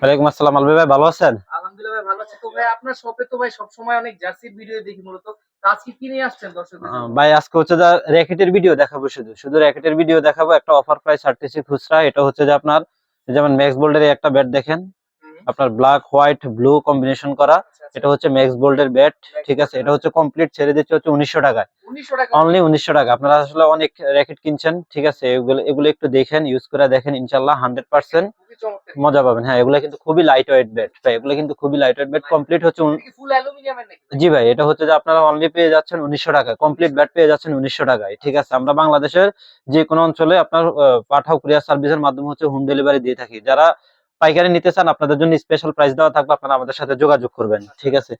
ওয়ালাইকুম আসসালাম আলবে ভাই ভালো আছেন? আলহামদুলিল্লাহ ভাই ভালো আছি। তো ভাই আপনার শপে তো ভাই সবসময় অনেক জার্সির ভিডিও দেখি মূলত। আজকে কি নিয়ে আসছেন দর্শকদের ভাই আজকে হচ্ছে যা র্যাকেটের ভিডিও দেখাবো শুধু। শুধু র্যাকেটের ভিডিও দেখাবো একটা অফার প্রাইস খুচরা। এটা হচ্ছে যে আপনার যেমন ম্যাক্স বোল্ডের একটা ব্যাট দেখেন। আপনার ব্ল্যাক হোয়াইট ব্লু কম্বিনেশন করা। আচ্ছা, আচ্ছা। এটা হচ্ছে ম্যাক্স বোল্ডের ব্যাট ঠিক আছে? এটা হচ্ছে কমপ্লিট ছেড়ে দিচ্ছে হচ্ছে উনিশশো টাকায়। 1900 টাকা। অনলি উনিশশো টাকা। আপনারা আসলে অনেক র্যাকেট কিনছেন ঠিক আছে? এগুলো এগুলো একটু দেখেন ইউজ করে দেখেন ইনশাল্লাহ হান্ড্রেড পার্সেন্ট মজা পাবেন। হ্যাঁ এগুলো কিন্তু খুবই লাইট ওয়েট ব্যাট ভাই এগুলো কিন্তু খুবই লাইট ওয়েট ব্যাট কমপ্লিট হচ্ছে জি ভাই এটা হচ্ছে যে আপনারা অনলি পেয়ে যাচ্ছেন উনিশশো টাকায় কমপ্লিট ব্যাট পেয়ে যাচ্ছেন উনিশশো টাকায় ঠিক আছে? আমরা বাংলাদেশের যে কোনো অঞ্চলে আপনার পাঠাও কুরিয়ার সার্ভিসের মাধ্যমে হচ্ছে হোম ডেলিভারি দিয়ে থাকি। যারা পাইকারি নিতে চান, আপনাদের জন্য স্পেশাল প্রাইস দেওয়া থাকবে, আপনারা আমাদের সাথে যোগাযোগ করবেন, ঠিক আছে?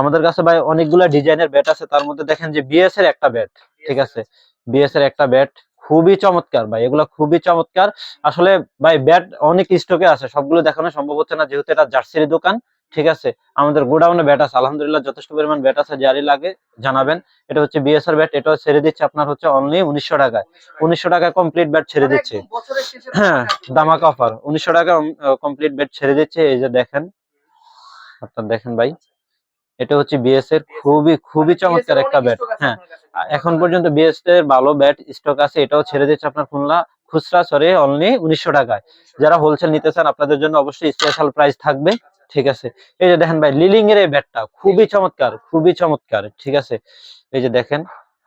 আমাদের কাছে ভাই অনেকগুলো ডিজাইনের ব্যাট আছে, তার মধ্যে দেখেন যে বিএস এর একটা ব্যাট ঠিক আছে? বিএস এর একটা ব্যাট খুবই চমৎকার ভাই, এগুলো খুবই চমৎকার। আসলে ভাই ব্যাট অনেক স্টকে আছে, সবগুলো দেখানো সম্ভব হচ্ছে না, যেহেতু এটা জার্সির দোকান ঠিক আছে? আমাদের গোডাউনে ব্যাট আছে। আলহামদুলিল্লাহ যথেষ্ট পরিমাণ ব্যাট আছে যারই লাগে জানাবেন। এটা হচ্ছে বিএসআর ব্যাট এটাও ছেড়ে দিচ্ছে আপনার হচ্ছে অনলি উনিশশো টাকায়। উনিশশো টাকায় কমপ্লিট ব্যাট ছেড়ে মানে দিচ্ছে। হ্যাঁ দামাক অফার উনিশশো টাকা কমপ্লিট ব্যাট ছেড়ে দিচ্ছে। এই যে দেখেন আপনার দেখেন ভাই এটা হচ্ছে বিএস এর খুবই খুবই চমৎকার একটা ব্যাট হ্যাঁ এখন পর্যন্ত বিএস এর ভালো ব্যাট স্টক আছে। এটাও ছেড়ে দিচ্ছে আপনার খুলনা খুচরা সরে অনলি উনিশশো টাকায়। যারা হোলসেল নিতে চান আপনাদের জন্য অবশ্যই স্পেশাল প্রাইস থাকবে। ঠিক আছে? এই যে দেখেন ভাই লিলিং এর এই ব্যাটটা খুবই চমৎকার খুবই চমৎকার ঠিক আছে? এই যে দেখেন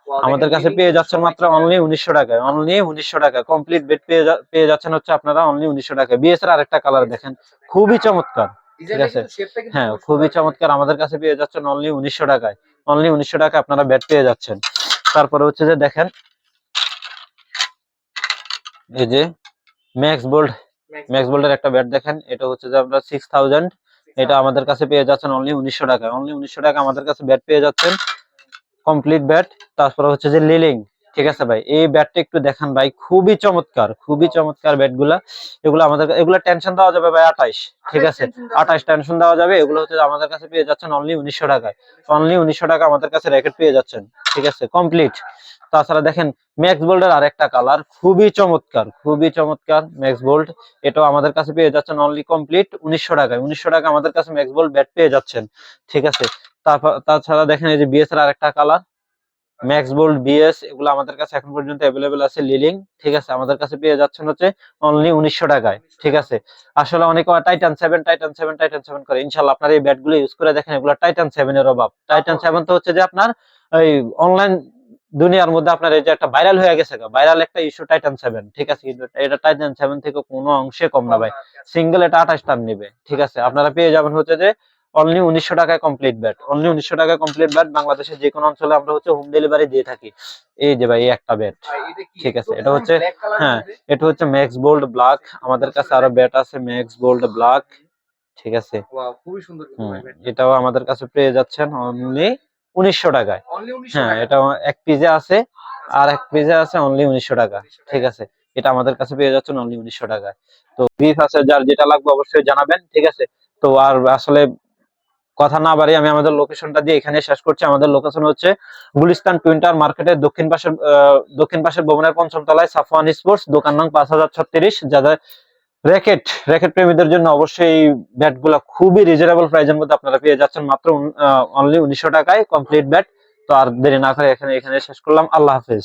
আমাদের কাছে পেয়ে যাচ্ছেন মাত্র অনলি উনিশশো টাকায় অনলি উনিশশো টাকা কমপ্লিট বেড পেয়ে পেয়ে যাচ্ছেন হচ্ছে আপনারা অনলি উনিশশো টাকায়। বিএস এর আরেকটা কালার দেখেন খুবই চমৎকার ঠিক আছে। হ্যাঁ খুবই চমৎকার। আমাদের কাছে পেয়ে যাচ্ছেন অনলি উনিশশো টাকায়। অনলি উনিশশো টাকা আপনারা ব্যাট পেয়ে যাচ্ছেন। তারপরে হচ্ছে যে দেখেন এই যে ম্যাক্স বোল্ড ম্যাক্স বোল্ডের একটা ব্যাট দেখেন এটা হচ্ছে যে আপনার সিক্স থাউজেন্ড এটা আমাদের কাছে পেয়ে যাচ্ছেন অনলি উনিশশো টাকায় অনলি উনিশশো টাকা আমাদের কাছে ব্যাট পেয়ে যাচ্ছেন। কমপ্লিট ব্যাট তারপরে হচ্ছে যে লিলিং। ঠিক আছে ভাই? এই ব্যাটটা একটু দেখান ভাই। খুবই চমৎকার খুবই চমৎকার ব্যাটগুলা। এগুলো আমাদের এগুলো টেনশন দেওয়া যাবে ভাই আঠাইশ। ঠিক আছে? আঠাশ টেনশন দেওয়া যাবে। এগুলো হচ্ছে আমাদের কাছে পেয়ে যাচ্ছেন অনলি উনিশশো টাকায়। অনলি উনিশশো টাকা আমাদের কাছে র্যাকেট পেয়ে যাচ্ছেন। ঠিক আছে? কমপ্লিট তাছাড়া দেখেন ম্যাক্স বোল্ডের আরেকটা কালার খুবই চমৎকার খুবই চমৎকার ম্যাক্স বোল্ড এটাও আমাদের কাছে পেয়ে যাচ্ছেন অনলি কমপ্লিট উনিশশো টাকায়। উনিশশো টাকা আমাদের কাছে ম্যাক্স বোল্ড ব্যাট পেয়ে যাচ্ছেন। ঠিক আছে? তাছাড়া দেখেন এই যে বিএস এর আরেকটা কালার ম্যাক্স বোল্ড বিএস এগুলো আমাদের কাছে এখন পর্যন্ত অ্যাভেলেবেল আছে লিলিং ঠিক আছে? আমাদের কাছে পেয়ে যাচ্ছেন হচ্ছে অনলি উনিশশো টাকায়। ঠিক আছে? আসলে অনেকে Titan seven Titan seven Titan seven করে। ইনশাল্লাহ আপনার এই ব্যাটগুলো ইউজ করে দেখেন, এগুলো টাইটান সেভেন এর অভাব। টাইটান সেভেন তো হচ্ছে যে আপনার এই অনলাইন দুনিয়ার মধ্যে আপনার এই যে একটা ভাইরাল হয়ে গেছে ভাইরাল একটা ইস্যু টাইটান সেভেন ঠিক আছে? কিন্তু এটা টাইটান সেভেন থেকে কোনো অংশে কম না ভাই। সিঙ্গেল এটা আঠাশ টান নেবে ঠিক আছে? আপনারা পেয়ে যাবেন হচ্ছে যে অনলি উনিশশো টাকায় কমপ্লিট ব্যাট অনলি উনিশশো টাকায় কমপ্লিট ব্যাট বাংলাদেশের যে কোনো অঞ্চলে আমরা হচ্ছে হোম ডেলিভারি দিয়ে থাকি। এই যে ভাই এই একটা ব্যাট? ঠিক আছে, এটা হচ্ছে- হ্যাঁ, এটা হচ্ছে ম্যাক্স বোল্ড ব্ল্যাক আমাদের কাছে আরও ব্যাট আছে ম্যাক্স বোল্ড ব্ল্যাক ঠিক আছে। এটাও আমাদের কাছে পেয়ে যাচ্ছেন অনলি উনিশশো টাকায়। হ্যাঁ এটা এক পিজে আছে আর এক পিজে আছে অনলি উনিশশো টাকা। ঠিক আছে? এটা আমাদের কাছে পেয়ে যাচ্ছেন অনলি উনিশশো টাকায়। তো বিফ আছে যার যেটা লাগবে অবশ্যই জানাবেন ঠিক আছে? তো আর আসলে কথা না বাড়ি আমি আমাদের লোকেশনটা দিয়ে এখানে শেষ করছি। আমাদের লোকেশন হচ্ছে গুলিস্তান টুইন্টার মার্কেটের দক্ষিণ পাশের দক্ষিণ পাশের ভবনের পঞ্চম তলায় সাফওয়ান স্পোর্টস দোকান নং পাঁচ হাজার ছত্রিশ। যাদের র্যাকেট র্যাকেট প্রেমীদের জন্য অবশ্যই এই ব্যাটগুলা খুবই রিজনেবল প্রাইসের মধ্যে আপনারা পেয়ে যাচ্ছেন মাত্র অনলি উনিশশো টাকায় কমপ্লিট ব্যাট তো আর দেরি না করে এখানে এখানে শেষ করলাম। আল্লাহ হাফেজ।